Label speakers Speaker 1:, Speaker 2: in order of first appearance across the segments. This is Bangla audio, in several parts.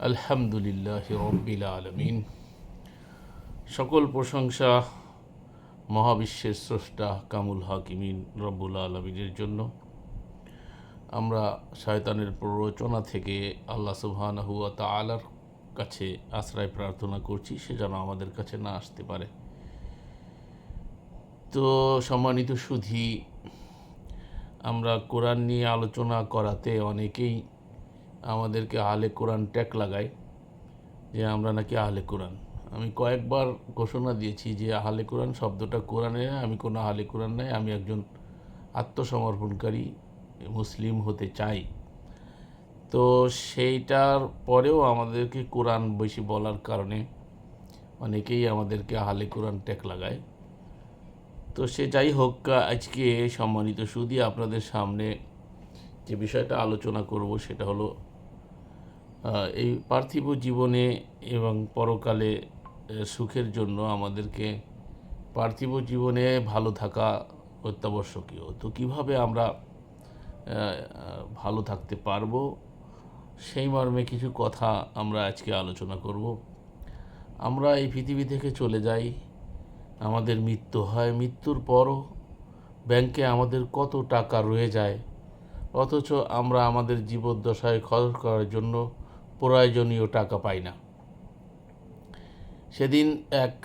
Speaker 1: আলহামদুলিল্লাহ রব্বিল আলমিন। সকল প্রশংসা মহাবিশ্বের স্রষ্টা কামুল হাকিমিন রব্বুল আলমিনের জন্য। আমরা শয়তানের প্ররোচনা থেকে আল্লাহ সুবহানাহু ওয়া তাআলার কাছে আশ্রয় প্রার্থনা করছি, সে যেন আমাদের কাছে না আসতে পারে। তো সম্মানিত সুধী, আমরা কোরআন নিয়ে আলোচনা করাতে অনেকেই আমাদেরকে আহলে কোরআন ট্যাক লাগায় যে আমরা নাকি আহলে কোরআন। আমি কয়েকবার ঘোষণা দিয়েছি যে আহলে কোরআন শব্দটা কোরআনে আমি কোনো আহলে কোরআন নাই আমি একজন আত্মসমর্পণকারী মুসলিম হতে চাই। তো সেইটার পরেও আমাদেরকে কোরআন বেশি বলার কারণে অনেকেই আমাদেরকে আহলে কোরআন ট্যাক লাগায়। তো সে যাই হোক, আজকে সম্মানিত সুদী আপনাদের সামনে যে বিষয়টা আলোচনা করব সেটা হলো এই পার্থিব জীবনে এবং পরকালে সুখের জন্য আমাদেরকে পার্থিব জীবনে ভালো থাকা অত্যাবশ্যকীয়। তো কীভাবে আমরা ভালো থাকতে পারব সেই মর্মে কিছু কথা আমরা আজকে আলোচনা করব। আমরা এই পৃথিবী থেকে চলে যাই, আমাদের মৃত্যু হয়, মৃত্যুর পরও ব্যাংকে আমাদের কত টাকা রয়ে যায়, অথচ আমরা আমাদের জীবদ্দশায় খরচ করার জন্য প্রয়োজনীয় টাকা পাই না। সেদিন এক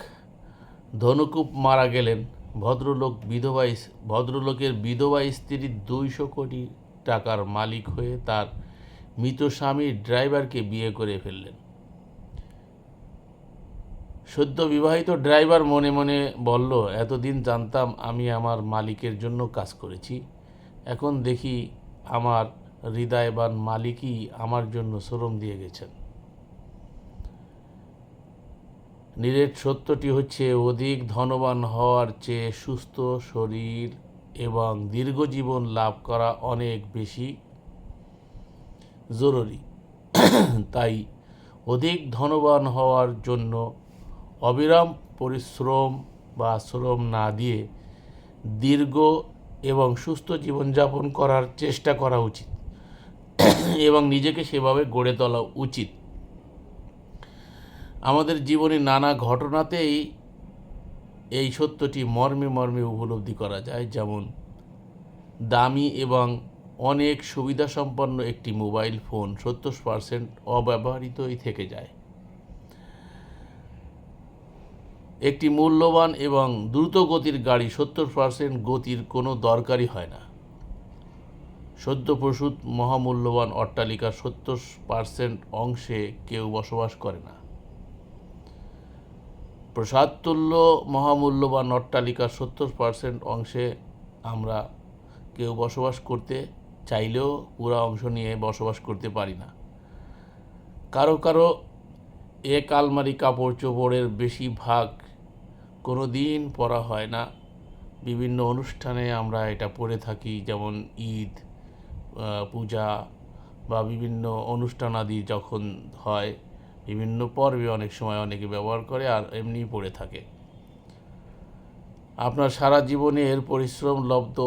Speaker 1: ধনুকুপ মারা গেলেন। ভদ্রলোক বিধবা ভদ্রলোকের বিধবা স্ত্রী দুইশো কোটি টাকার মালিক হয়ে তার মৃত স্বামীর ড্রাইভারকে বিয়ে করে ফেললেন। সদ্য বিবাহিত ড্রাইভার মনে মনে বলল, এতদিন জানতাম আমি আমার মালিকের জন্য কাজ করেছি। এখন দেখি আমার হৃদয়বান মালিকই আমার জন্য শ্রম দিয়ে গেছেন। নিরেট সত্যটি হচ্ছে, অধিক ধনবান হওয়ার চেয়ে সুস্থ শরীর এবং দীর্ঘজীবন লাভ করা অনেক বেশি জরুরি। তাই অধিক ধনবান হওয়ার জন্য অবিরাম পরিশ্রম বা শ্রম না দিয়ে দীর্ঘ এবং সুস্থ জীবনযাপন করার চেষ্টা করা উচিত। এবং নিজেকে সেভাবে গড়ে তোলা উচিত। আমাদের জীবনে নানা ঘটনাতেই এই সত্যটি মর্মে মর্মে উপলব্ধি করা যায়, যেমন দামি এবং অনেক সুবিধাসম্পন্ন একটি মোবাইল ফোন সত্তর পার্সেন্ট অব্যবহৃতই থেকে যায়। একটি মূল্যবান এবং দ্রুত গতির গাড়ি সত্তর পার্সেন্ট গতির কোনো দরকারই হয় না। সদ্য প্রসূত মহামূল্যবান অট্টালিকার সত্তর পার্সেন্ট অংশে কেউ বসবাস করে না। প্রসাদতুল্য মহামূল্যবান অট্টালিকার সত্তর পার্সেন্ট অংশে আমরা কেউ বসবাস করতে চাইলেও পুরা অংশ নিয়ে বসবাস করতে পারি না। কারও কারও এক আলমারি কাপড় চোপড়ের বেশিরভাগ কোনো দিন পরা হয় না। বিভিন্ন অনুষ্ঠানে আমরা এটা পরে থাকি, যেমন ঈদ পূজা বা বিভিন্ন অনুষ্ঠান আদি যখন হয়, বিভিন্ন পর্বে অনেক সময় অনেকে ব্যবহার করে আর এমনিই পড়ে থাকে। আপনার সারা জীবনের পরিশ্রম লব্ধ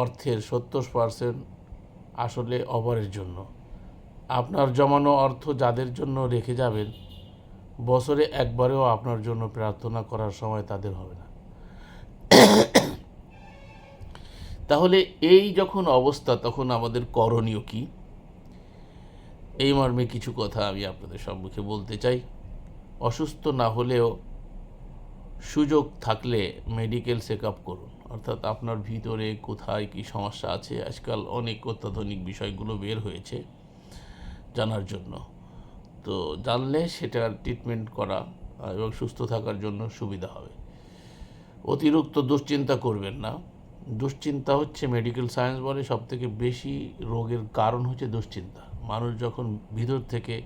Speaker 1: অর্থের সত্তর পার্সেন্ট আসলে অভারের জন্য। আপনার জমানো অর্থ যাদের জন্য রেখে যাবেন, বছরে একবারেও আপনার জন্য প্রার্থনা করার সময় তাদের হবে না। তাহলে এই যখন অবস্থা, তখন আমাদের করণীয় কি? এই মর্মে কিছু কথা আমি আপনাদের সম্মুখে বলতে চাই। অসুস্থ না হলেও সুযোগ থাকলে মেডিকেল চেক আপ করুন। অর্থাৎ আপনার ভিতরে কোথায় কি সমস্যা আছে? আজকাল অনেক অত্যাধুনিক বিষয়গুলো বের হয়েছে জানার জন্য। তো জানলে সেটার ট্রিটমেন্ট করা এবং সুস্থ থাকার জন্য সুবিধা হবে। অতিরিক্ত দুশ্চিন্তা করবেন না। দুশ্চিন্তা হচ্ছে মেডিকেল সায়েন্স বলে সব থেকে বেশি রোগের কারণ হচ্ছে দুশ্চিন্তা। মানুষ যখন ভিতর থেকে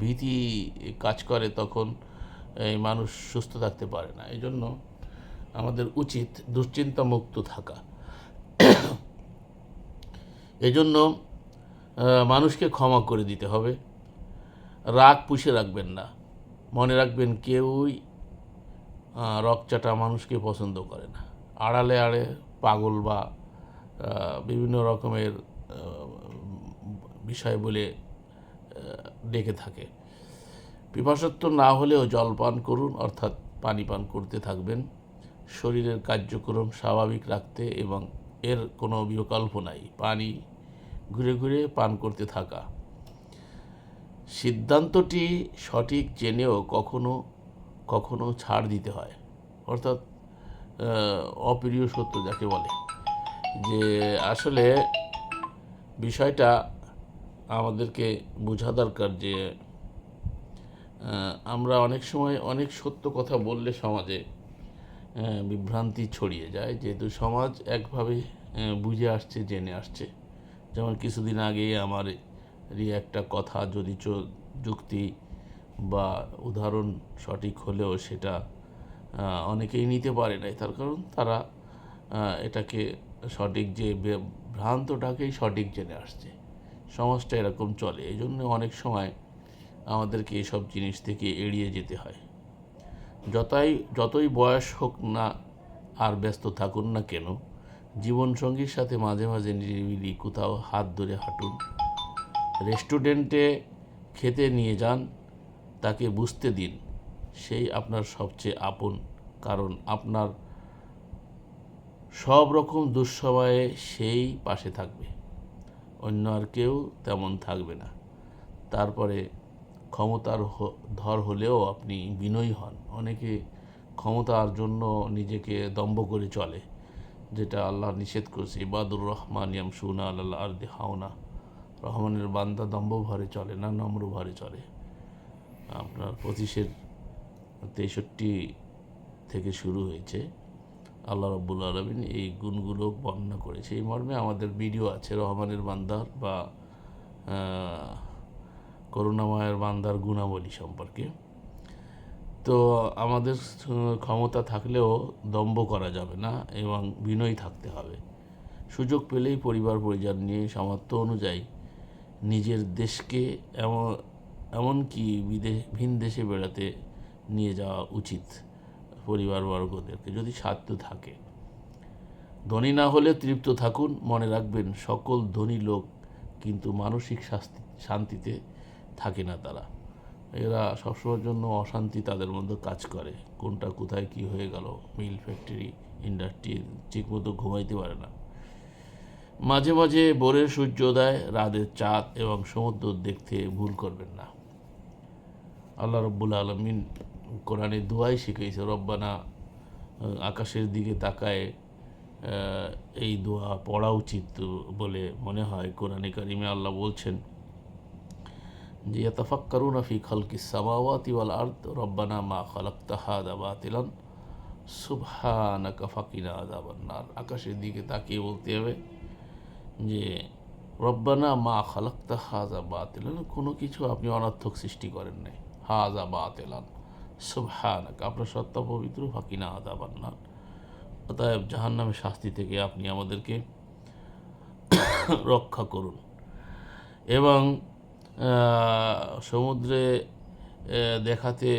Speaker 1: ভীতি কাজ করে তখন এই মানুষ সুস্থ থাকতে পারে না। এই জন্য আমাদের উচিত দুশ্চিন্তা মুক্ত থাকা। এজন্য মানুষকে ক্ষমা করে দিতে হবে। রাগ পুষে রাখবেন না। মনে রাখবেন কেউই আহ, রকচাটা মানুষকে পছন্দ করে না। আড়ালে আড়ে পাগল বা বিভিন্ন রকমের বিষয় বলে ডেকে থাকে। পিপাসত্ব না হলেও জল পান করুন, অর্থাৎ পানি পান করতে থাকবেন। শরীরের কার্যক্রম স্বাভাবিক রাখতে এবং এর কোনো বিকল্প নাই। পানি ঘুরে ঘুরে পান করতে থাকা। সিদ্ধান্তটি সঠিক জেনেও কখনো কখনো ছাড় দিতে হয়। অর্থাৎ অপ্রিয় সত্য যাকে বলে। যে আসলে বিষয়টা আমাদেরকে বোঝা দরকার যে আমরা অনেক সময় অনেক সত্য কথা বললে সমাজে বিভ্রান্তি ছড়িয়ে যায়। যেহেতু সমাজ একভাবে বুঝে আসছে, জেনে আসছে। যেমন কিছুদিন আগেই আমার একটা কথা, যদি যুক্তি বা উদাহরণ সঠিক হলেও সেটা অনেকেই নিতে পারে নাই। তার কারণ তারা এটাকে সঠিক যে ভ্রান্তটাকেই সঠিক জেনে আসছে। সমাজটা এরকম চলে। এই জন্য অনেক সময় আমাদেরকে এসব জিনিস থেকে এড়িয়ে যেতে হয়। যতই যতই বয়স হোক না আর ব্যস্ত থাকুন না কেন, জীবনসঙ্গীর সাথে মাঝে মাঝে নিরিবিলি কোথাও হাত ধরে হাঁটুন। রেস্টুরেন্টে খেতে নিয়ে যান, তাকে বুঝতে দিন। সেই আপনার সবচেয়ে আপন। কারণ আপনার সব রকম দুঃসময়ে সেই পাশে থাকবে। অন্য আর কেউ তেমন থাকবে না। তারপরে ক্ষমতার ধর হলেও আপনি বিনয়ী হন। অনেকে ক্ষমতার জন্য নিজেকে দম্ভ করে চলে, যেটা আল্লাহ নিষেধ করছে, ইবাদুর রহমান ইয়াম সুনা আল্লাহ আর হাওনা। রহমানের বান্দা দম্ভ ভরে চলে না নম্র ভরে চলে। আপনার পঁচিশের তেষট্টি থেকে শুরু হয়েছে। আল্লাহ রব্বুল আলমিন এই গুণগুলো বর্ণনা করেছে। এই মর্মে আমাদের ভিডিও আছে, রহমানের বান্দার বা করুণাময়ের বান্দার গুণাবলী সম্পর্কে। তো আমাদের ক্ষমতা থাকলেও দম্ভ করা যাবে না এবং বিনয়ী থাকতে হবে। সুযোগ পেলেই পরিবার পরিজন নিয়ে সামর্থ্য অনুযায়ী নিজের দেশকে এমন, এমনকি বিদেশ ভিন দেশে বেড়াতে নিয়ে যাওয়া উচিত পরিবারবর্গদেরকে, যদি সাধ্য থাকে। ধনী না হলে তৃপ্ত থাকুন, মনে রাখবেন সকল ধনী লোক কিন্তু মানসিক শাস্তি, শান্তিতে থাকে না তারা। এরা সবসময়ের জন্য অশান্তি তাদের মধ্যে কাজ করে। কোনটা কোথায় কি হয়ে গেল, মিল ফ্যাক্টরি ইন্ডাস্ট্রি ঠিকমতো ঘুমাইতে পারে না। মাঝে মাঝে ভোরের সূর্যোদয়, রাতের চাঁদ এবং সমুদ্র দেখতে ভুল করবেন না। আল্লাহ রব্বুল আলমিন কোরআনে দোয়াই শিখিয়েছে রব্বানা আকাশের দিকে তাকায় এই দোয়া পড়া উচিত বলে মনে হয় কোরআনে কারিমে আল্লাহ বলছেন, যে, ইয়াতাফাক্কারুনা ফি খালকি সামাওয়াতি ওয়াল আরদ, রব্বানা মা খালাকতা হাদা বাতিলান, সুবহানাকা ফাকিনা আযাবান নার। আকাশের দিকে তাকিয়ে বলতে হবে যে, রব্বানা মা খালাক্তা হাজা বাতিলান, কোনো কিছু আপনি অনর্থক সৃষ্টি করেন নাই। হাজা বাতিলান। সুবহানাক আপনার সত্তা পবিত্র, ফাকিনা আদা বান্নান অতএব জাহান নামে শাস্তি থেকে আপনি আমাদেরকে রক্ষা করুন। এবং সমুদ্রে দেখাতে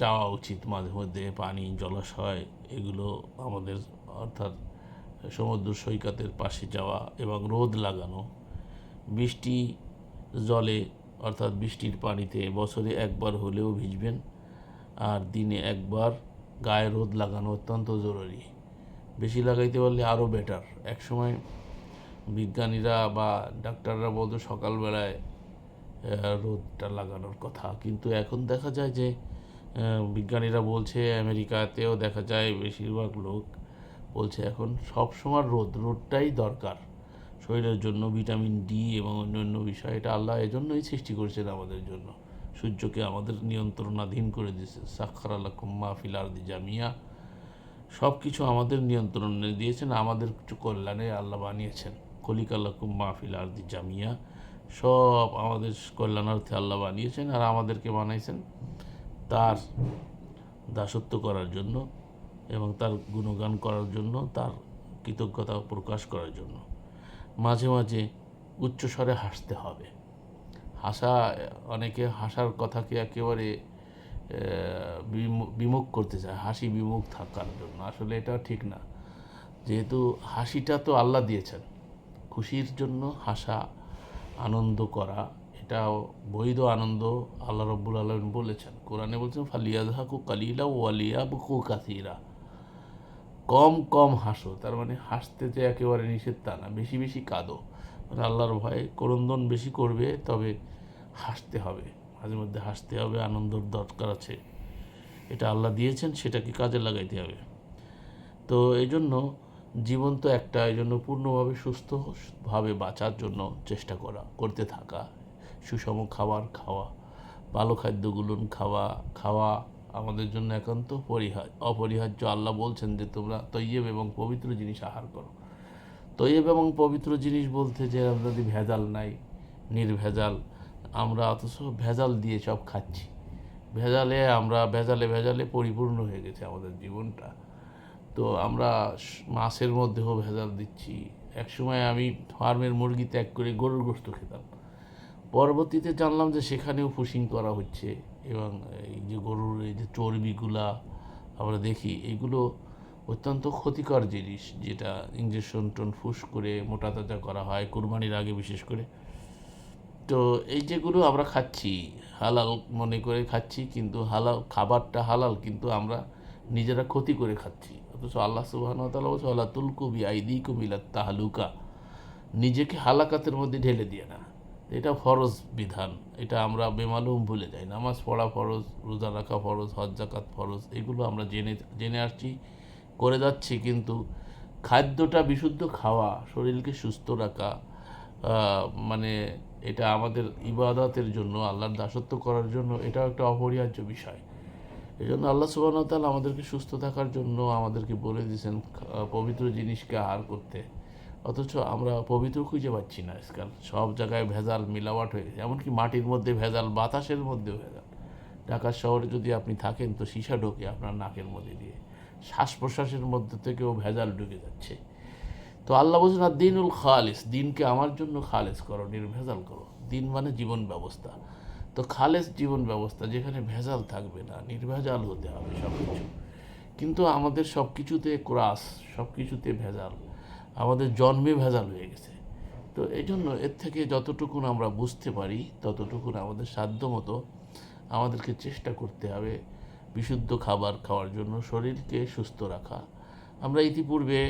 Speaker 1: যাওয়া উচিত। মাঝে মধ্যে পানি, জলাশয়, এগুলো আমাদের, অর্থাৎ সমুদ্র সৈকতের পাশে যাওয়া এবং রোদ লাগানো, বৃষ্টি জলে, অর্থাৎ বৃষ্টির পানিতে বছরে একবার হলেও ভিজবেন। আর দিনে একবার গায়ে রোদ লাগানো অত্যন্ত জরুরি। বেশি লাগাইতে পারলে আরও বেটার একসময় বিজ্ঞানীরা বা ডাক্তাররা বলতো সকালবেলায় রোদটা লাগানোর কথা। কিন্তু এখন দেখা যায় যে বিজ্ঞানীরা বলছে, আমেরিকাতেও দেখা যায় বেশিরভাগ লোক বলছে এখন সব সময় রোদ, রোদটাই দরকার। শরীরের জন্য ভিটামিন ডি এবং অন্যান্য বিষয়, এটা আল্লাহ এজন্যই সৃষ্টি করেছেন আমাদের জন্য। সূর্যকে আমাদের নিয়ন্ত্রণাধীন করে দিয়েছে। সাক্ষর আল্লাহ কুম্মা ফিলার্দি জামিয়া। সব কিছু আমাদের নিয়ন্ত্রণে দিয়েছেন, আমাদের কিছু কল্যাণে আল্লাহ বানিয়েছেন। কলিক আল্লাহ কুম্মা ফিলার্দি জামিয়া। সব আমাদের কল্যাণার্থে আল্লাহ বানিয়েছেন আর আমাদেরকে বানাইছেন তার দাসত্ব করার জন্য এবং তার গুণগান করার জন্য, তার কৃতজ্ঞতা প্রকাশ করার জন্য। মাঝে মাঝে উচ্চস্বরে হাসতে হবে। হাসা, অনেকে হাসার কথাকে একেবারে বিমুখ করতে চায়, হাসি বিমুখ থাকার জন্য। আসলে এটা ঠিক না। যেহেতু হাসিটা তো আল্লাহ দিয়েছেন। খুশির জন্য হাসা, আনন্দ করা এটা বৈধ আনন্দ আল্লাহ রব্বুল আলমিন বলেছেন। কোরআনে বলছেন ফালিয়া ফালিয়াদহাকু কালিলা ওয়ালিয়াবকু কাসিরা। কম কম হাসো। তার মানে হাসতে যে একেবারে নিষেধ তা না, বেশি বেশি কাঁদো। মানে আল্লাহর ভয়ে করন্দন বেশি করবে, তবে হাসতে হবে, মাঝে মধ্যে হাসতে হবে, আনন্দর দরকার আছে। এটা আল্লাহ দিয়েছেন, সেটাকে কাজে লাগাইতে হবে। তো এই জন্য জীবন তো একটা এই জন্য পূর্ণভাবে সুস্থভাবে বাঁচার জন্য চেষ্টা করা, করতে থাকা, সুষম খাবার খাওয়া, ভালো খাদ্যগুলো খাওয়া খাওয়া আমাদের জন্য একান্ত পরিহার্য অপরিহার্য। আল্লাহ বলছেন যে, তোমরা তৈয়ব এবং পবিত্র জিনিস আহার করো। তৈয়ব এবং পবিত্র জিনিস বলতে যে আমাদের ভেজাল নাই, নির্ভেজাল আমরা অথচ ভেজাল দিয়ে সব খাচ্ছি। ভেজালে আমরা, ভেজালে ভেজালে পরিপূর্ণ হয়ে গেছে আমাদের জীবনটা। তো আমরা মাছের মধ্যেও ভেজাল দিচ্ছি। একসময় আমি ফার্মের মুরগি ত্যাগ করে গরুর গোস্ত খেতাম। পরবর্তীতে জানলাম যে সেখানেও পুশিং করা হচ্ছে এবং এই যে গরুর এই যে চর্বিগুলা, আমরা দেখি, এগুলো অত্যন্ত ক্ষতিকর জিনিস যেটা ইঞ্জেকশন টন ফুস করে মোটা তাজা করা হয়, কুরবানির আগে বিশেষ করে। তো এই যেগুলো আমরা খাচ্ছি, হালাল মনে করে খাচ্ছি, কিন্তু হালাল খাবারটা হালাল, কিন্তু আমরা নিজেরা ক্ষতি করে খাচ্ছি। অথচ আল্লাহ সুবাহন তালা বলছে আল্লাহ আইদি কুমিলাত তাহালুকা। নিজেকে হালাকাতের মধ্যে ঢেলে দিয়ে না। এটা ফরজ বিধান। এটা আমরা বেমালুম ভুলে যাই। নামাজ পড়া ফরজ, রোজা রাখা ফরজ, হজ জাকাত ফরজ, এগুলো আমরা জেনে জেনে আসছি, করে যাচ্ছি, কিন্তু খাদ্যটা বিশুদ্ধ খাওয়া, শরীরকে সুস্থ রাখা মানে এটা আমাদের ইবাদতের জন্য, আল্লাহর দাসত্ব করার জন্য, এটাও একটা অপরিহার্য বিষয়। এই জন্য আল্লাহ সুবাহ তাআলা আমাদেরকে সুস্থ থাকার জন্য আমাদেরকে বলে দিয়েছেন পবিত্র জিনিসকে আহার করতে। অথচ আমরা পবিত্র খুঁজে পাচ্ছি না আজকাল। সব জায়গায় ভেজাল মিলাওয়াট হয়ে গেছে। এমনকি মাটির মধ্যে ভেজাল, বাতাসের মধ্যেও ভেজাল। ঢাকা শহরে যদি আপনি থাকেন তো সীসা ঢোকে আপনার নাকের মধ্যে দিয়ে। শ্বাস প্রশ্বাসের মধ্যে থেকেও ভেজাল ঢুকে যাচ্ছে। তো আল্লাহ বলছেন আর দিনুল খালিস, দিনকে আমার জন্য খালেস করো, নির্ভেজাল করো। দিন মানে জীবন ব্যবস্থা। তো খালেস জীবন ব্যবস্থা, যেখানে ভেজাল থাকবে না, নির্ভেজাল হতে হবে সব কিছু কিন্তু আমাদের সব কিছুতে ক্রাস সব কিছুতে ভেজাল। আমাদের জন্মে ভেজাল হয়ে গেছে। তো এই জন্য এর থেকে যতটুকুন আমরা বুঝতে পারি, ততটুকুন আমাদের সাধ্য মতো আমাদেরকে চেষ্টা করতে হবে বিশুদ্ধ খাবার খাওয়ার জন্য, শরীরকে সুস্থ রাখা। আমরা ইতিপূর্বে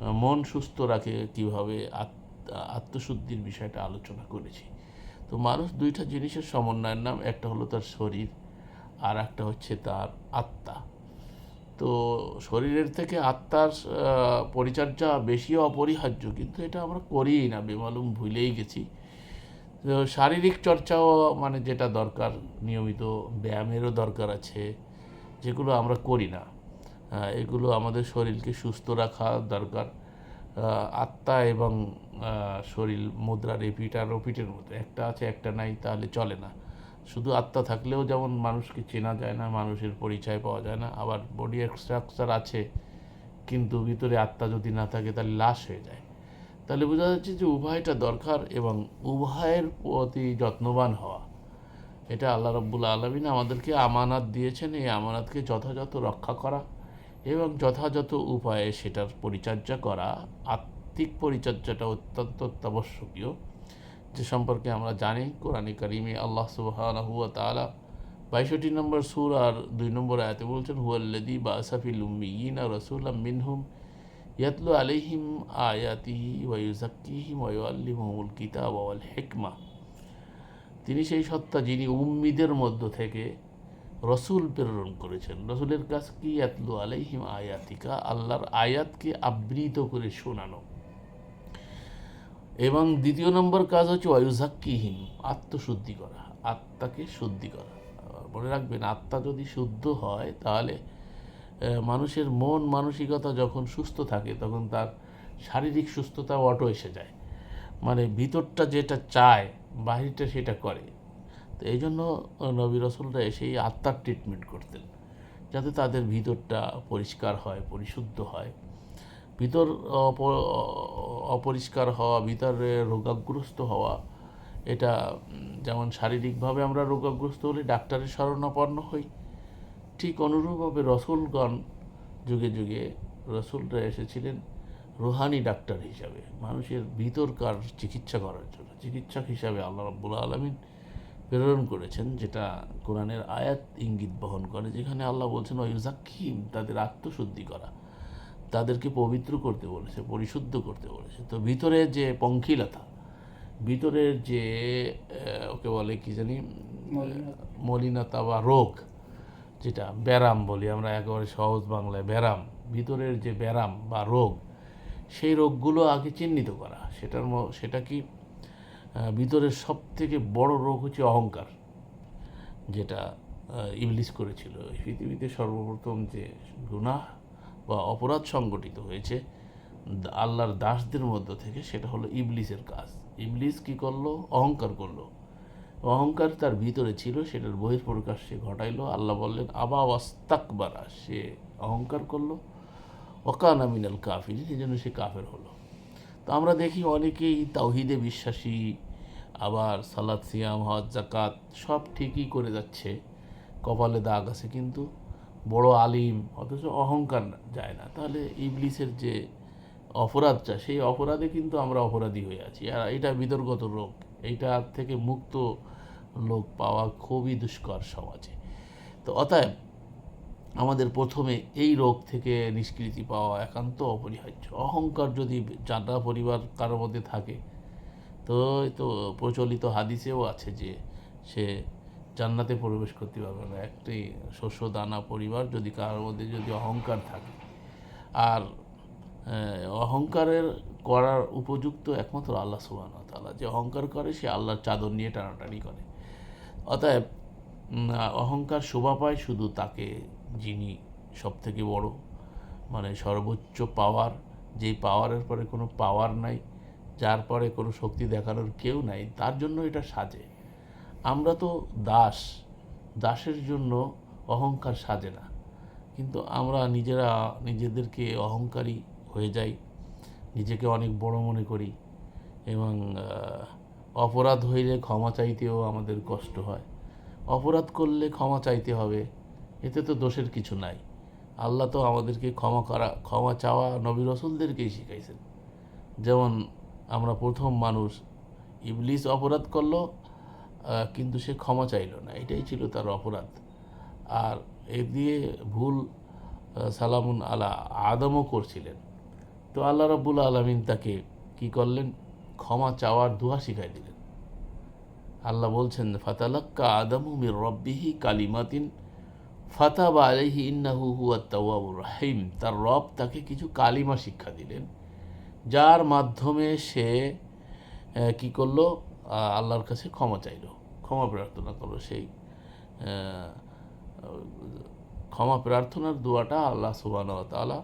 Speaker 1: মন সুস্থ রাখে কীভাবে আত- আত্মশুদ্ধির বিষয়টা আলোচনা করেছি। তো মানুষ দুইটা জিনিসের সমন্বয়ের নাম, একটা হলো তার শরীর আর একটা হচ্ছে তার আত্মা। তো শরীরের থেকে আত্মার পরিচর্যা বেশি অপরিহার্য, কিন্তু এটা আমরা করিই না, বেমালুম ভুলেই গেছি। তো শারীরিক চর্চাও মানে যেটা দরকার, নিয়মিত ব্যায়ামেরও দরকার আছে, যেগুলো আমরা করি না। এগুলো আমাদের শরীরকে সুস্থ রাখা দরকার। আত্মা এবং শরীর মুদ্রার এপিট আর ওপিটের মতো একটা আছে, একটা নাই, তাহলে চলে না। শুধু আত্মা থাকলেও যেমন মানুষকে চেনা যায় না, মানুষের পরিচয় পাওয়া যায় না, আবার বডি স্ট্রাকচার আছে, কিন্তু ভিতরে আত্মা যদি না থাকে, তাহলে লাশ হয়ে যায়। তাহলে বোঝা যাচ্ছে যে উভয়টা দরকার এবং উভয়ের প্রতি যত্নবান হওয়া। এটা আল্লাহ রব্বুল আলমিন আমাদেরকে আমানাত দিয়েছেন, এই আমানাতকে যথাযথ রক্ষা করা। এবং যথাযথ উপায়ে সেটার পরিচর্যা করা, আত্মিক পরিচর্যাটা অত্যন্ত অত্যাবশ্যকীয় যে সম্পর্কে আমরা জানি, কোরআনে কারিমে আল্লাহ ওয়া তাআলা বাইষট্টি নম্বর সুর আর দুই নম্বর আয়াতে বলছেন হুয়াল্লাদি বা আসাফিল উম্মিয়িনা রাসূলাম মিনহুম ইয়াতলু আলাইহিম আয়াতিহি ওয়া ইউযাক্কিহিম ওয়া ইউআল্লিমুহুমুল কিতাব হিকমা। তিনি সেই সত্তা যিনি উম্মিদের মধ্য থেকে রসুল প্রেরণ করেছেন। রসুলের কাছ কি? ইয়াতলু আলাইহিম আয়াতিকা, আল্লাহর আয়াতকে আবৃত করে শোনানো। এবং দ্বিতীয় নম্বর কাজ হচ্ছে অয়ুজাক্কিহীন আত্মশুদ্ধি করা, আত্মাকে শুদ্ধি করা। মনে রাখবেন, আত্মা যদি শুদ্ধ হয়, তাহলে মানুষের মন মানসিকতা যখন সুস্থ থাকে, তখন তার শারীরিক সুস্থতা অটো এসে যায়। মানে ভিতরটা যেটা চায়, বাহিরটা সেটা করে। তো এই জন্য নবী রসুলরা এসেই আত্মার ট্রিটমেন্ট করতেন, যাতে তাদের ভিতরটা পরিষ্কার হয়, পরিশুদ্ধ হয়। ভিতর অপ- অপরিষ্কার হওয়া, ভিতরে রোগাগ্রস্ত হওয়া, এটা যেমন শারীরিকভাবে আমরা রোগাগ্রস্ত হলে ডাক্তারের শরণাপন্ন হই, ঠিক অনুরূপভাবে রসুলগণ যুগে যুগে রসুলরা এসেছিলেন রুহানি ডাক্তার হিসাবে, মানুষের ভিতরকার চিকিৎসা করার জন্য, চিকিৎসক হিসাবে আল্লাহ রব্বুল আলমিন প্রেরণ করেছেন যেটা কোরআনের আয়াত ইঙ্গিত বহন করে যেখানে আল্লাহ বলছেন ওয়ুজাক্ষিম তাদের আত্মশুদ্ধি করা। তাদেরকে পবিত্র করতে বলেছে পরিশুদ্ধ করতে বলেছে। তো ভিতরে যে পঙ্খিলতা ভিতরের যে ওকে বলে কি জানি মলিনতা বা রোগ যেটা ব্যারাম বলি আমরা একেবারে সহজ বাংলায় ব্যারাম ভিতরের যে ব্যারাম বা রোগ সেই রোগগুলো আগে চিহ্নিত করা। সেটার ম- সেটা কি ভিতরের সব থেকে বড় রোগ হচ্ছে অহংকার যেটা আহ, ইবলিস করেছিল। পৃথিবীতে সর্বপ্রথম যে গুনাহ বা অপরাধ সংগঠিত হয়েছে আল্লাহর দাসদের মধ্য থেকে সেটা হলো ইবলিসের কাজ। ইবলিস কি করল? অহংকার করল। অহংকার তার ভিতরে ছিল সেটার বহিঃপ্রকাশ সে ঘটাইলো। আল্লাহ বললেন আবা ওয়াস্তাকবারা সে অহংকার করল। ওকানা মিনাল কাফির এই জন্য সে কাফের হলো। তো আমরা দেখি অনেকেই তাওহিদে বিশ্বাসী আবার সালাদ, সিয়াম, হজ জাকাত সব ঠিকই করে যাচ্ছে। কপালে দাগ আছে কিন্তু বড় আলিম, অথচ অহংকার যায় না। তাহলে ইবলিসের যে অপরাধটা, সেই অপরাধে কিন্তু আমরা অপরাধী হয়ে আছি। আর এটা বিতর্গত রোগ। এইটা থেকে মুক্ত লোক পাওয়া খুবই দুষ্কর সমাজে। তো অতএব আমাদের প্রথমে এই রোগ থেকে নিষ্কৃতি পাওয়া একান্ত অপরিহার্য। অহংকার যদি জানা পরিবার কারোর মধ্যে থাকে তো তো প্রচলিত হাদিসেও আছে যে সে জান্নাতে প্রবেশ করতে পারবে না। একটি শস্য, দানা, পরিবার যদি কারোর মধ্যে যদি অহংকার থাকে। আর অহংকারের করার উপযুক্ত একমাত্র আল্লাহ সুবাহ তালা যে অহংকার করে, সে আল্লাহর চাদর নিয়ে টানাটানি করে। অতএব অহংকার শোভা পায় শুধু তাকে যিনি সব থেকে বড়। মানে সর্বোচ্চ পাওয়ার। যেই পাওয়ারের পরে কোনো পাওয়ার নাই যার পরে কোনো শক্তি দেখানোর কেউ নাই, তার জন্য এটা সাজে। আমরা তো দাস, দাসের জন্য অহংকার সাজে না। কিন্তু আমরা নিজেরা নিজেদেরকে অহংকারী হয়ে যাই, নিজেকে অনেক বড় মনে করি এবং অপরাধ হইলে ক্ষমা চাইতেও আমাদের কষ্ট হয়। অপরাধ করলে ক্ষমা চাইতে হবে, এতে তো দোষের কিছু নাই। আল্লাহ তো আমাদেরকে ক্ষমা করা, ক্ষমা চাওয়া নবী রসুলদেরকেই শিখাইছেন। যেমন আমরা প্রথম মানুষ। ইবলিস অপরাধ করল কিন্তু সে ক্ষমা চাইল না। এটাই ছিল তার অপরাধ। আর এ দিয়ে ভুল সালামুন আলা আদমও করছিলেন। তো আল্লাহ রাব্বুল আলমিন তাকে কি করলেন? ক্ষমা চাওয়ার দোয়া শিখাই দিলেন। আল্লাহ বলছেন, ফাতালাক্কা আদমু মির রব্বিহি কালিমাতিন ফাতাবা আলাইহি ইন্নাহু হুয়া তাওয়াবুর রাহিম। তার রব তাকে কিছু কালিমা শিক্ষা দিলেন। যার মাধ্যমে সে কি করল? আল্লাহর কাছে ক্ষমা চাইলো। ক্ষমা প্রার্থনা করল। সেই ক্ষমা প্রার্থনার দোয়াটা আল্লাহ সুবান তালা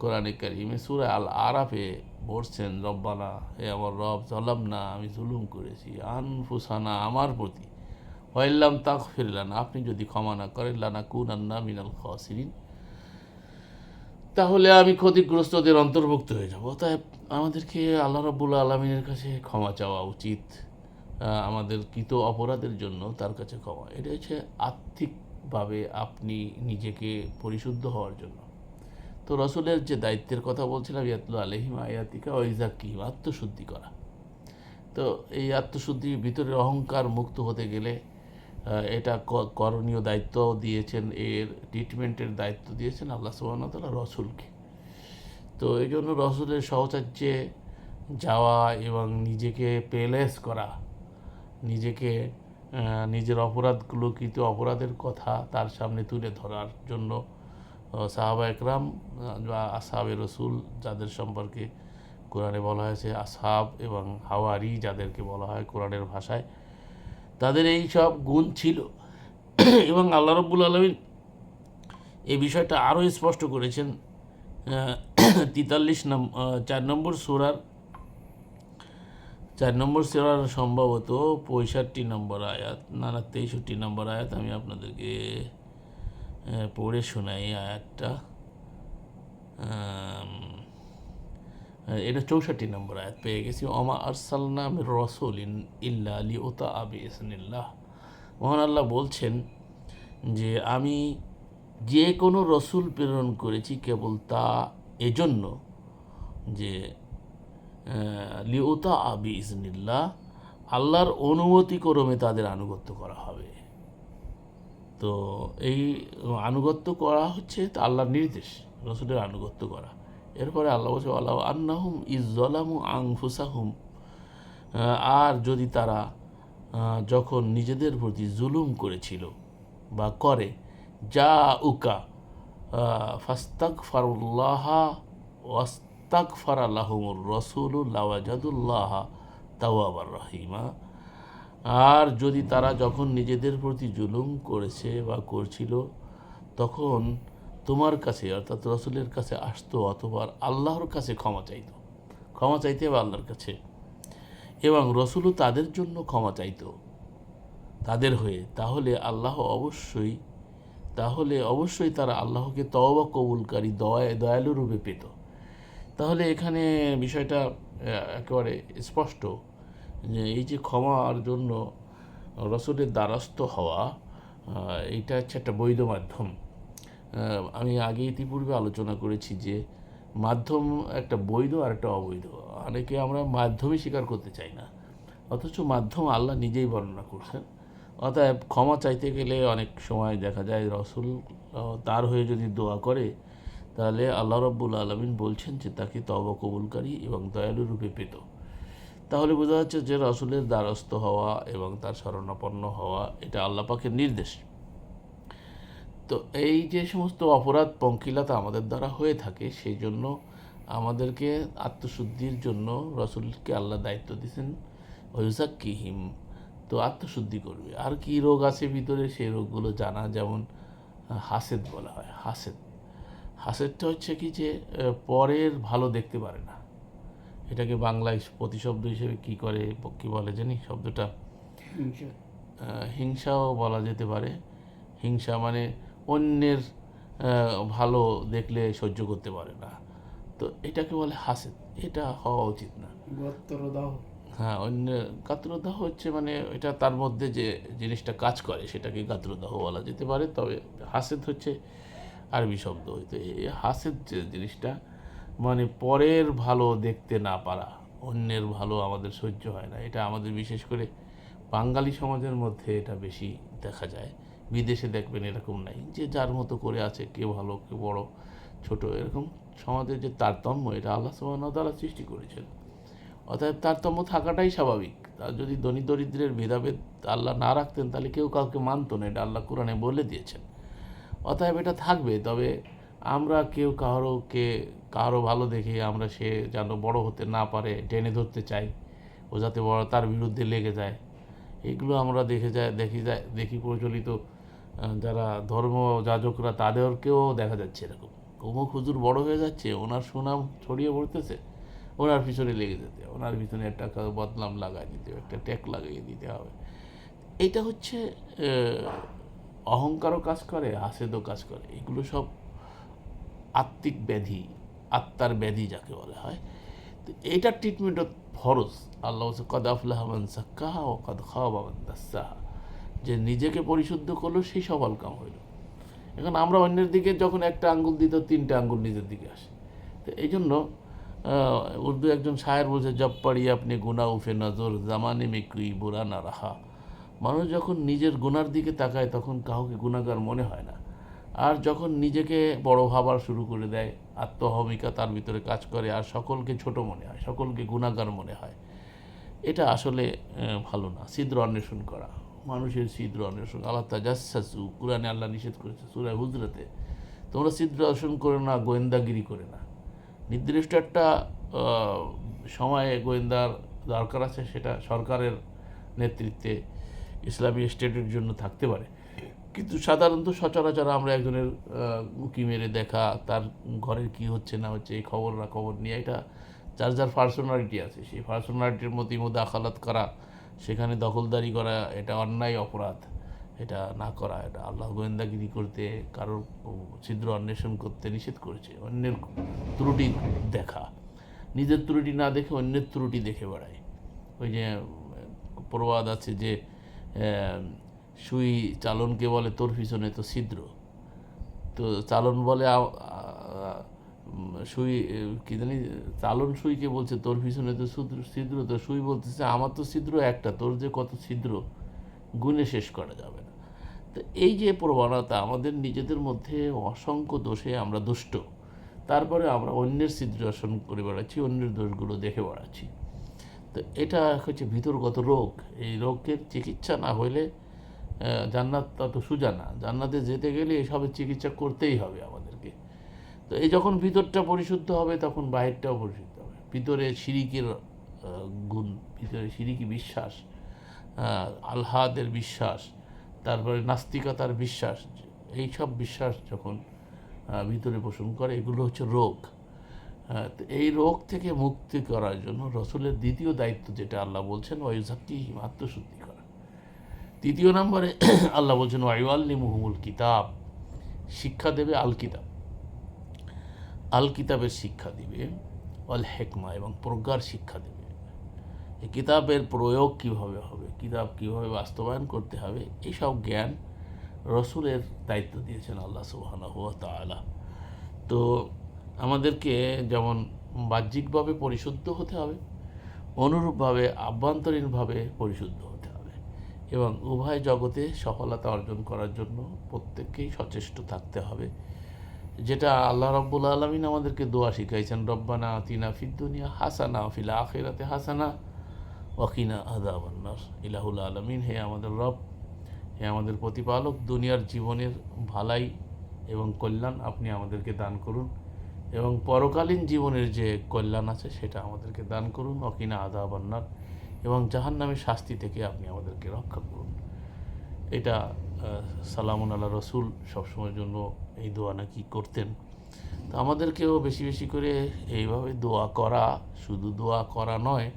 Speaker 1: কোরআনে কারিমে সুরা আল আরাফে বলছেন রব্বানা, হে আমার রব জলাম না আমি জুলুম করেছি। আনফুসানা, আমার প্রতি। হইল্লাম তাক ফিরলান আপনি যদি ক্ষমা না করেন লানা কুন আন্না মিনাল খসিরিন। তাহলে আমি ক্ষতিগ্রস্তদের অন্তর্ভুক্ত হয়ে যাব। তাই আমাদেরকে আল্লাহ রব্বুল আলমিনের কাছে ক্ষমা চাওয়া উচিত। আমাদের কৃত অপরাধের জন্য তার কাছে ক্ষমা। এটা হচ্ছে আর্থিকভাবে আপনি নিজেকে পরিশুদ্ধ হওয়ার জন্য। তো রসুলের যে দায়িত্বের কথা বলছিলাম, ইয়াতলু আলহিম আয়াতিকা ওইজাকিম আত্মশুদ্ধি করা। তো এই আত্মশুদ্ধির ভিতরে অহংকার মুক্ত হতে গেলে এটা করণীয় দায়িত্ব দিয়েছেন, এর ট্রিটমেন্টের দায়িত্ব দিয়েছেন আল্লাহ সুবাহতাল্লাহ রসুলকে। তো এই জন্য রসুলের সহচার্যে যাওয়া এবং নিজেকে পেলেস করা, নিজেকে নিজের অপরাধগুলো কিন্তু অপরাধের কথা তার সামনে তুলে ধরার জন্য সাহাবা একরাম বা আসহাবে রসুল যাদের সম্পর্কে কোরআনে বলা হয়েছে আসাব এবং হাওয়ারি যাদেরকে বলা হয় কোরআনের ভাষায়, তাদের এই সব গুণ ছিল। এবং আল্লাহ রব্বুল আলমিন এই বিষয়টা আরও স্পষ্ট করেছেন তিতাল্লিশ নম্বর চার নম্বর সুরার, চার নম্বর সেরার সম্ভবত পঁয়ষট্টি নম্বর আয়াত, না না, তেষট্টি নম্বর আয়াত আমি আপনাদেরকে পড়ে শোনাই আয়াতটা। এটা চৌষট্টি নম্বর আয়াত পেয়ে গেছি। অমা আরসালনা মির রসুল ইন ইল্লা আলী ওতা আবি ইসনিল্লাহ মহান আল্লাহ বলছেন যে, আমি যে কোনো রসুল প্রেরণ করেছি কেবল তা এজন্য যে লিওতা আবি ইসনিল্লাহ আল্লাহর অনুমতি ক্রমে তাদের আনুগত্য করা হবে। তো এই আনুগত্য করা হচ্ছে তা আল্লাহর নির্দেশ, রসুলের আনুগত্য করা। এরপরে আল্লাহ বলছে আল্লাহ আন্নাহুম ইজ্জলামু আংফুসাহুম আর যদি তারা যখন নিজেদের প্রতি জুলুম করেছিল বা করে যা উকা ফাস্তাক ফারুল্লাহা ওয়াস্তাক ফারাল্লাহমুর রসুল্লাহ তাওয়াবার রহিমা। আর যদি তারা যখন নিজেদের প্রতি জুলুম করেছে বা করছিল, তখন তোমার কাছে, অর্থাৎ রসুলের কাছে আসতো অথবা আল্লাহর কাছে ক্ষমা চাইতো। ক্ষমা চাইতে হবে আল্লাহর কাছে। এবং রসুলও তাদের জন্য ক্ষমা চাইতো। তাদের হয়ে, তাহলে আল্লাহ অবশ্যই তাহলে অবশ্যই তারা আল্লাহকে তওবা কবুলকারী, দয়া দয়ালু রূপে পেত। তাহলে এখানে বিষয়টা একেবারে স্পষ্ট যে এই যে ক্ষমার জন্য রসুলের দ্বারস্থ হওয়া এটা হচ্ছে একটা বৈধ মাধ্যম। আমি আগে ইতিপূর্বে আলোচনা করেছি যে মাধ্যম একটা বৈধ আর একটা অবৈধ। অনেকে আমরা মাধ্যমই স্বীকার করতে চাই না। অথচ মাধ্যম আল্লাহ নিজেই বর্ণনা করছেন। অতএব ক্ষমা চাইতে গেলে অনেক সময় দেখা যায় রসুল তার হয়ে যদি দোয়া করে, তাহলে আল্লাহ রব্বুল আলমিন বলছেন যে তাকে তবা কবুলকারী এবং দয়ালু রূপে পেত। তাহলে বোঝা যাচ্ছে যে রসুলের দ্বারস্থ হওয়া এবং তার শরণাপন্ন হওয়া, এটা আল্লাহ পাকের নির্দেশ। তো এই যে সমস্ত অপরাধ পঙ্কিলতা আমাদের দ্বারা হয়ে থাকে সেই জন্য আমাদেরকে আত্মশুদ্ধির জন্য রসুলকে আল্লাহ দায়িত্ব দিয়েছেন ওয়ুজাক্কিহিম তো আত্মশুদ্ধি করবে। আর কি রোগ আছে ভিতরে সেই রোগগুলো জানা যেমন হাসেদ বলা হয় হাসেদ। হাসেদটা হচ্ছে কি যে পরের ভালো দেখতে পারে না। এটাকে বাংলায় প্রতিশব্দ হিসেবে কি করে কি বলে জানি শব্দটা? হিংসাও বলা যেতে পারে। হিংসা মানে অন্যের ভালো দেখলে সহ্য করতে পারে না। তো এটাকে বলে হাসেদ। এটা হওয়া উচিত না। হ্যাঁ অন্য গাত্রদাহ হচ্ছে মানে এটা তার মধ্যে যে জিনিসটা কাজ করে, সেটাকে গাত্রদাহ বলা যেতে পারে। তবে হাসেদ হচ্ছে আরবি শব্দ হইতে এই হাসেদ যে জিনিসটা মানে পরের ভালো দেখতে না পারা, অন্যের ভালো আমাদের সহ্য হয় না। এটা আমাদের বিশেষ করে বাঙালি সমাজের মধ্যে এটা বেশি দেখা যায়। বিদেশে দেখবেন এরকম নাই যে যার মতো করে আছে, কে ভালো, কে বড়, ছোট, এরকম সমাজের যে তারতম্য, এটা আল্লাহ সুবহানাহু ওয়া সৃষ্টি করেছেন। অতএব তারতম্য থাকাটাই স্বাভাবিক। তার যদি ধনী দরিদ্রের ভেদাভেদ আল্লাহ না রাখতেন, তাহলে কেউ কাউকে মানতো না, এটা আল্লাহ কোরআনে বলে দিয়েছেন। অতএব এটা থাকবে, তবে আমরা কেউ কারোকে, কারও ভালো দেখে আমরা সে যেন বড় হতে না পারে, টেনে ধরতে চাই, ও যাতে বড় তার বিরুদ্ধে লেগে যায়। এগুলো আমরা দেখে যায়, দেখি যায়, দেখি প্রচলিত যারা ধর্ম যাজকরা, তাদেরকেও দেখা যাচ্ছে এরকম। অমুক হুজুর বড় হয়ে যাচ্ছে, ওনার সুনাম ছড়িয়ে পড়তেছে। ওনার পিছনে লেগে যেতে হবে। ওনার পিছনে একটা বদনাম লাগাই দিতে হবে, একটা ট্যাগ লাগিয়ে দিতে হবে। এইটা হচ্ছে অহংকারও কাজ করে হাসেদও কাজ করে। এগুলো সব আত্মিক ব্যাধি, আত্মার ব্যাধি যাকে বলা হয়। তো এইটার ট্রিটমেন্ট ফরজ। আল্লাহ হচ্ছে কদ আফলাহমান সাক্কাহা ও কদ খাওয়াবান দাসাহা। যে নিজেকে পরিশুদ্ধ করল, সেই সফল কাম হইল। এখন আমরা অন্যের দিকে যখন একটা আঙ্গুল দিত, তিনটা আঙ্গুল নিজের দিকে আসে। তো এই জন্য উর্দু একজন শায়ের বলছে, জব পাড়ি আপনি গুনা উফে নজর, জামানে মে কুই বুড়া না রাহা। মানুষ যখন নিজের গুনার দিকে তাকায়, তখন কাউকে গুণাগার মনে হয় না। আর যখন নিজেকে বড় ভাবার শুরু করে দেয়, আত্মহমিকা তার ভিতরে কাজ করে, আর সকলকে ছোট মনে হয়, সকলকে গুণাগার মনে হয়, এটা আসলে ভালো না। ছিদ্র অন্বেষণ করা, মানুষের ছিদ্র অন্বেষণ। আল্লাহ তাজাসু কোরআনে আল্লাহ নিষেধ করেছে সুরায় হুজরতে, তোমরা ছিদ্র অন্বেষণ করে না, গোয়েন্দাগিরি করে না। নির্দিষ্ট একটা সময়ে গোয়েন্দার দরকার আছে, সেটা সরকারের নেতৃত্বে ইসলামী স্টেটের জন্য থাকতে পারে। কিন্তু সাধারণত সচরাচর আমরা একজনের উঁকি মেরে দেখা, তার ঘরের কি হচ্ছে না হচ্ছে, এই খবর না খবর নিয়ে এটা যার যার পার্সোনালিটি আছে, সেই পার্সোনালিটির মধ্যে আখালাত করা, সেখানে দখলদারি করা, এটা অন্যায় অপরাধ। এটা না করা, এটা আল্লাহ গোয়েন্দাগিরি করতে, কারোর ছিদ্র অন্বেষণ করতে নিষেধ করেছে, অন্যের ত্রুটি দেখা। নিজের ত্রুটি না দেখে অন্যের ত্রুটি দেখে বেড়ায়। ওই যে, প্রবাদ আছে যে সুই চালনকে বলে তোর পিছনে তো ছিদ্র। তো চালন বলে সুই, কি জানি, চালন সুইকে বলছে তোর পিছনে তো ছিদ্র। তো সুই বলতেছে, আমার তো ছিদ্র একটা, তোর যে কত ছিদ্র, গুণে শেষ করা যাবে না। তো এই যে প্রবণতা আমাদের নিজেদের মধ্যে অসংখ্য দোষে আমরা দুষ্ট। তারপরে আমরা অন্যের দর্শন করে বেড়াচ্ছি, অন্যের দোষগুলো দেখে বেড়াচ্ছি। তো এটা হচ্ছে ভিতরগত রোগ। এই রোগের চিকিৎসা না হলে জান্নাত তত সোজা না। জান্নাতে যেতে গেলে এসবের চিকিৎসা করতেই হবে আমাদেরকে। তো এই যখন ভিতরটা পরিশুদ্ধ হবে, তখন বাহিরটাও পরিশুদ্ধ হবে। ভিতরে সিরিকের গুণ, ভিতরে সিরিকি বিশ্বাস আলহাদের বিশ্বাস তারপরে নাস্তিকতার বিশ্বাস এই সব বিশ্বাস যখন ভিতরে পোষণ করে, এগুলো হচ্ছে রোগ। এই রোগ থেকে মুক্তি করার জন্য রসুলের দ্বিতীয় দায়িত্ব যেটা আল্লাহ বলছেন ওয়ুজাক্কি আত্মশুদ্ধি করা। তৃতীয় নম্বরে আল্লাহ বলছেন ওয়াইওয়াল্লি মুহমুল কিতাব, শিক্ষা দেবে আল কিতাব আল কিতাবের শিক্ষা দিবে অল হেকমা এবং প্রজ্ঞার শিক্ষা দেবে। কিতাবের প্রয়োগ কীভাবে হবে? কিতাব কীভাবে বাস্তবায়ন করতে হবে? এইসব জ্ঞান রসুলের দায়িত্ব দিয়েছেন আল্লাহ তাআলা। তো আমাদেরকে যেমন বাহ্যিকভাবে পরিশুদ্ধ হতে হবে, অনুরূপভাবে আভ্যন্তরীণভাবে পরিশুদ্ধ হতে হবে এবং উভয় জগতে সফলতা অর্জন করার জন্য প্রত্যেককেই সচেষ্ট থাকতে হবে। যেটা আল্লাহ রব্বুল আলমিন আমাদেরকে দোয়া শিখাইছেন, রব্বানা আতিনা ফিদ দুনিয়া হাসানা ফিলা আখিরাতে হাসানা ওয়াকিনা আদাবান্নার ইলাহুল আলমিন, হে আমাদের রব, হে আমাদের প্রতিপালক, দুনিয়ার জীবনের ভালাই এবং কল্যাণ আপনি আমাদেরকে দান করুন এবং পরকালীন জীবনের যে কল্যাণ আছে সেটা আমাদেরকে দান করুন অকিনা আদা বান্নার এবং জাহান্নামের শাস্তি থেকে আপনি আমাদেরকে রক্ষা করুন। এটা সালামুন আল্লাহ রসুল সবসময়ের জন্য এই দোয়া নাকি করতেন। তো আমাদেরকেও বেশি বেশি করে এইভাবে দোয়া করা, শুধু দোয়া করা নয়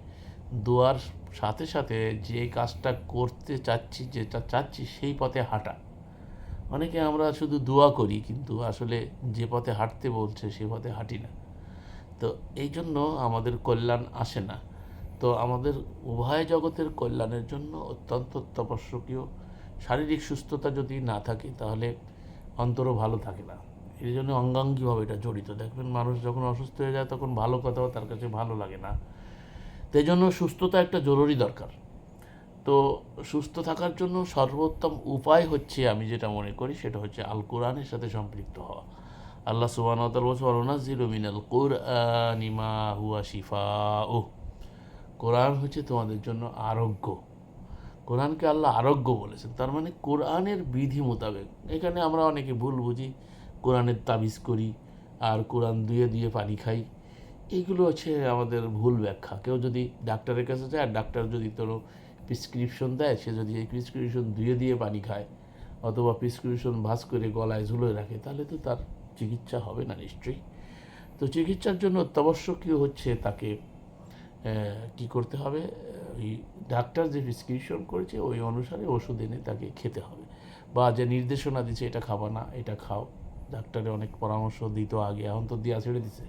Speaker 1: দোয়ার সাথে সাথে যে কাজটা করতে চাচ্ছি, যেটা চাচ্ছি সেই পথে হাঁটা। অনেকে আমরা শুধু দোয়া করি, কিন্তু আসলে যে পথে হাঁটতে বলছে সে পথে হাঁটি না। তো এই জন্য আমাদের কল্যাণ আসে না। তো আমাদের উভয় জগতের কল্যাণের জন্য অত্যন্ত অত্যাবশ্যকীয় শারীরিক সুস্থতা যদি না থাকে, তাহলে অন্তরও ভালো থাকে না। এই জন্য অঙ্গাঙ্গিভাবে এটা জড়িত। দেখবেন মানুষ যখন অসুস্থ হয়ে যায়, তখন ভালো কথাও তার কাছে ভালো লাগে না। তো এই জন্য সুস্থতা একটা জরুরি দরকার। তো সুস্থ থাকার জন্য সর্বোত্তম উপায় হচ্ছে আমি যেটা মনে করি, সেটা হচ্ছে আল কোরআনের সাথে সম্পৃক্ত হওয়া। আল্লাহ সুবাহ বলছে কোরআনিমা হুয়া শিফা ও কোরআন হচ্ছে তোমাদের জন্য আরোগ্য। কোরআনকে আল্লাহ আরোগ্য বলেছেন। তার মানে কোরআনের বিধি মোতাবেক। এখানে আমরা অনেকে ভুল বুঝি। কোরআনের তাবিজ করি, আর কোরআন দুয়ে দিয়ে পানি খাই। এইগুলো হচ্ছে আমাদের ভুল ব্যাখ্যা। কেউ যদি ডাক্তারের কাছে যায়, আর ডাক্তার যদি তোর প্রেসক্রিপশন দেয়, সে যদি এই প্রেসক্রিপশন ধুয়ে দিয়ে পানি খায়, অথবা প্রেসক্রিপশন ভাস করে গলায় ঝুলে রাখে, তাহলে তো তার চিকিৎসা হবে না নিশ্চয়ই। তো চিকিৎসার জন্য অত্যাবশ্যকীয় হচ্ছে তাকে কি করতে হবে? ওই ডাক্তার যে প্রেসক্রিপশন করেছে, ওই অনুসারে ওষুধ এনে তাকে খেতে হবে। বা যে নির্দেশনা দিচ্ছে এটা খাবা না, এটা খাও। ডাক্তারে অনেক পরামর্শ দিত আগে, এখন তো দিয়া ছেড়ে দিছে।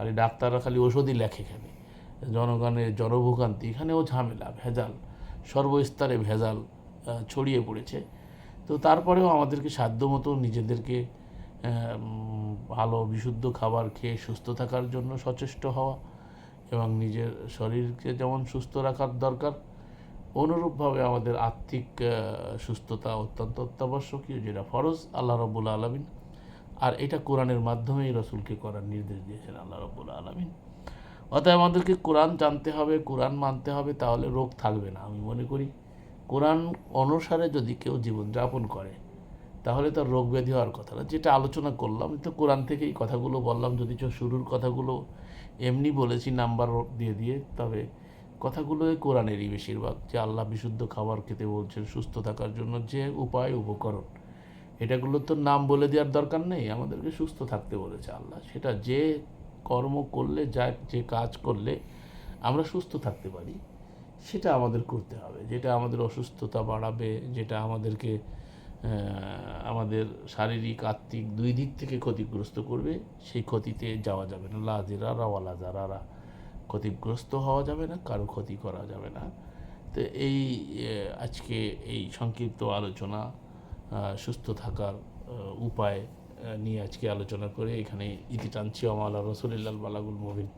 Speaker 1: খালি ডাক্তাররা খালি ওষুধই লেখে এখানে। জনগণের জনভোগান্তি, এখানেও ঝামেলা, ভেজাল, সর্বস্তরে ভেজাল ছড়িয়ে পড়েছে। তো তারপরেও আমাদেরকে সাধ্যমতো নিজেদেরকে ভালো, বিশুদ্ধ খাবার খেয়ে সুস্থ থাকার জন্য সচেষ্ট হওয়া এবং নিজের শরীরকে যেমন সুস্থ রাখার দরকার, অনুরূপভাবে আমাদের আর্থিক সুস্থতা অত্যন্ত অত্যাবশ্যকীয়, যেটা ফরজ, আল্লাহ রব্বুল আলমিন আর এটা কোরআনের মাধ্যমেই রসুলকে করার নির্দেশ দিয়েছেন আল্লাহ রব্বুল আলমিন। অতএব আমাদেরকে কোরআন জানতে হবে, কোরআন মানতে হবে, তাহলে রোগ থাকবে না। আমি মনে করি কোরআন অনুসারে যদি কেউ জীবনযাপন করে, তাহলে তার রোগ ব্যাধি হওয়ার কথা না। যেটা আলোচনা করলাম, তো কোরআন থেকেই কথাগুলো বললাম। যদি শুরুর কথাগুলো এমনি বলেছি, নাম্বার দিয়ে দিয়ে, তবে কথাগুলো এই কোরআনেরই বেশিরভাগ। যে আল্লাহ বিশুদ্ধ খাবার খেতে বলছেন, সুস্থ থাকার জন্য যে উপায়, উপকরণ। এটাগুলো তো নাম বলে দেওয়ার দরকার নেই, আমাদেরকে সুস্থ থাকতে বলেছে আল্লাহ। সেটা যে কর্ম করলে, যা, যে কাজ করলে আমরা সুস্থ থাকতে পারি, সেটা আমাদের করতে হবে। যেটা আমাদের অসুস্থতা বাড়াবে, যেটা আমাদেরকে আমাদের শারীরিক, আত্মিক দুই দিক থেকে ক্ষতিগ্রস্ত করবে, সেই ক্ষতিতে যাওয়া যাবে না। লাজেরারা ওয়ালা জারারা ক্ষতিগ্রস্ত হওয়া যাবে না, কারও ক্ষতি করা যাবে না। তো এই আজকে এই সংক্ষিপ্ত আলোচনা সুস্থ থাকার উপায় নিয়ে আজকে আলোচনা করে এখানে ইতি টানছি। অমালা রসুলিল্লাল বালাগুল মুবিন।